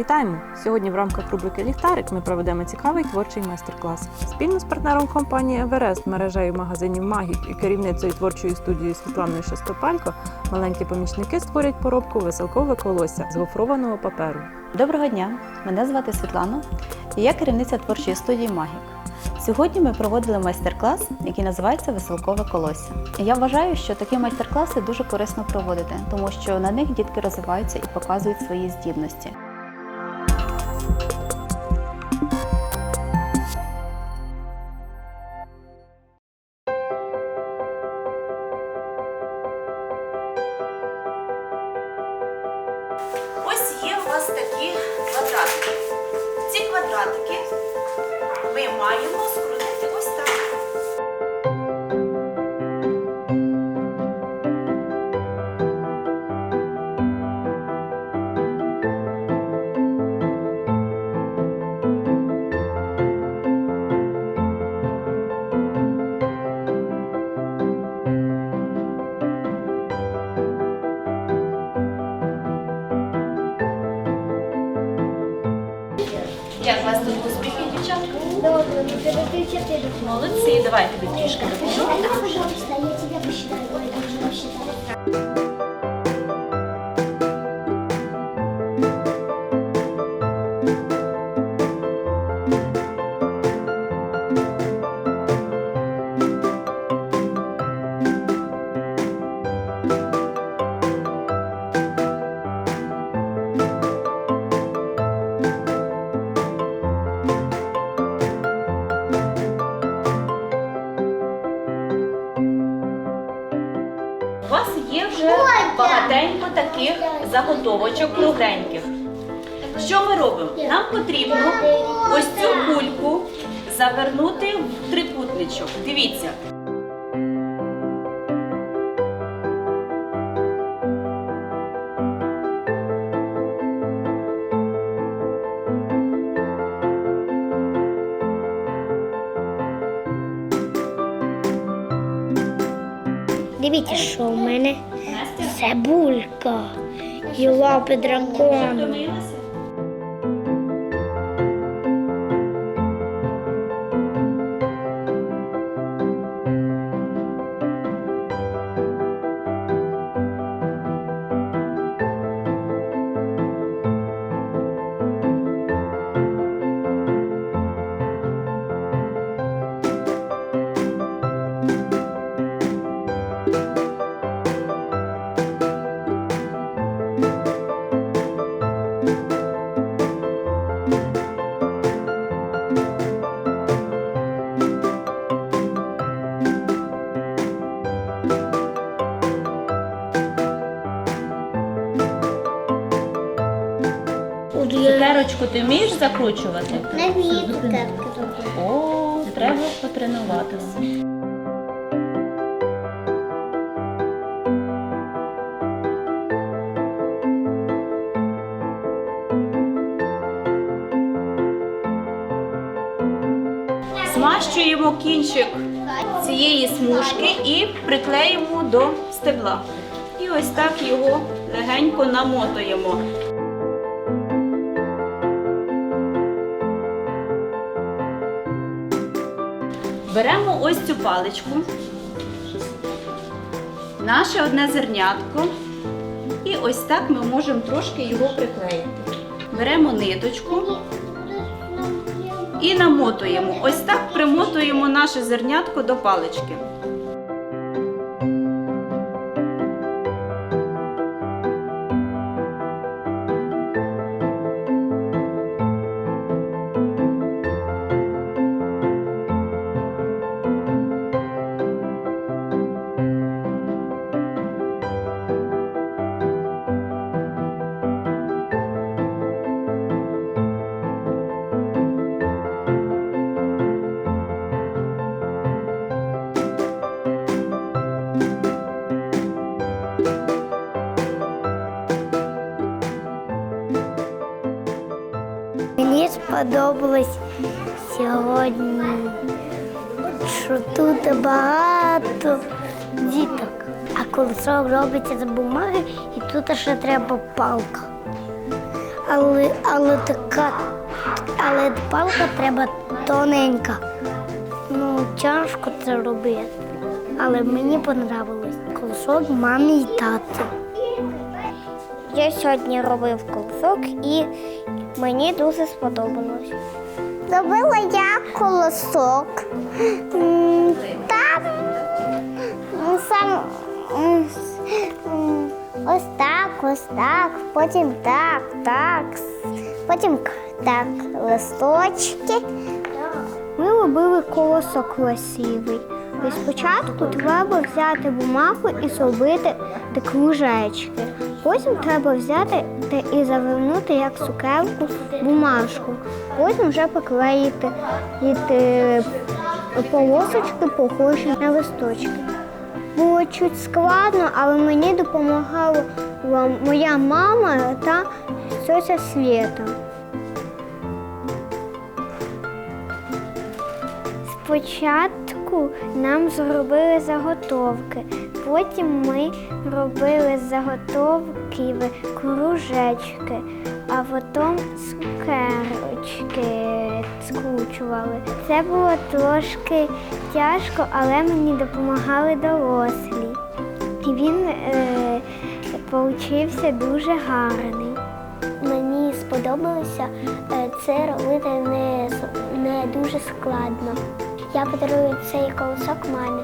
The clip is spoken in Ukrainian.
Вітаємо! Сьогодні в рамках рубрики Ліхтарик ми проведемо цікавий творчий майстер-клас. Спільно з партнером компанії Еверест, мережею магазинів Магік і керівницею творчої студії Світланою Шестопалько маленькі помічники створять поробку веселкове колосся з гофрованого паперу. Доброго дня! Мене звати Світлана і я керівниця творчої студії Магік. Сьогодні ми проводили майстер-клас, який називається Веселкове колосся. Я вважаю, що такі майстер-класи дуже корисно проводити, тому що на них дітки розвиваються і показують свої здібності. Такі квадратики. Ці квадратики ми маємо скрутити Як у вас тут успіхи, дівчатка? Добре, ну передайте ты Молодці, давайте тобі трішки. Пожалуйста, я тебе посчитаю. Ой, как посчитаю. Є вже багатенько таких заготовочок кругленьких. Що ми робимо? Нам потрібно ось цю кульку завернути в трикутничок. Дивіться. Дивіться, що в мене цибулька і лапи дракону. Цукерочку ти вмієш закручувати? На вмію цукерки робити. О, треба потренуватися. Змащуємо кінчик цієї смужки і приклеїмо до стебла. І ось так його легенько намотуємо. Беремо ось цю паличку, наше одне зернятко, і ось так ми можемо трошки його приклеїти. Беремо ниточку і намотуємо. Ось так примотуємо наше зернятко до палички. Сподобалось сьогодні, що тут багато діток. А колесо робиться з бумаги і тут ще треба палка. Але, але така, але палка треба тоненька. Ну, тяжко це робити. Але мені понравилось колосок мамі й таті. Я сьогодні робив колосок і мені дуже сподобалось. Робила я колосок. Там сам ось так, ось так, потім так, так, потім так, листочки. Ми робили колосок красивий. І спочатку треба взяти бумагу і зробити кружечки. Потім треба взяти і завернути як цукерку бумажку. Потім вже поклеїти е, полосочки, похожі на листочки. Було чуть складно, але мені допомагала моя мама та тетя Свєта. Спочатку нам зробили заготовки, потім ми робили заготовки кружечки, а потім цукерочки скручували. Це було трошки тяжко, але мені допомагали дорослі. І він е, дуже гарний. Мені сподобалося е, це робити не, не дуже складно. Я подарую цей колосок мамі.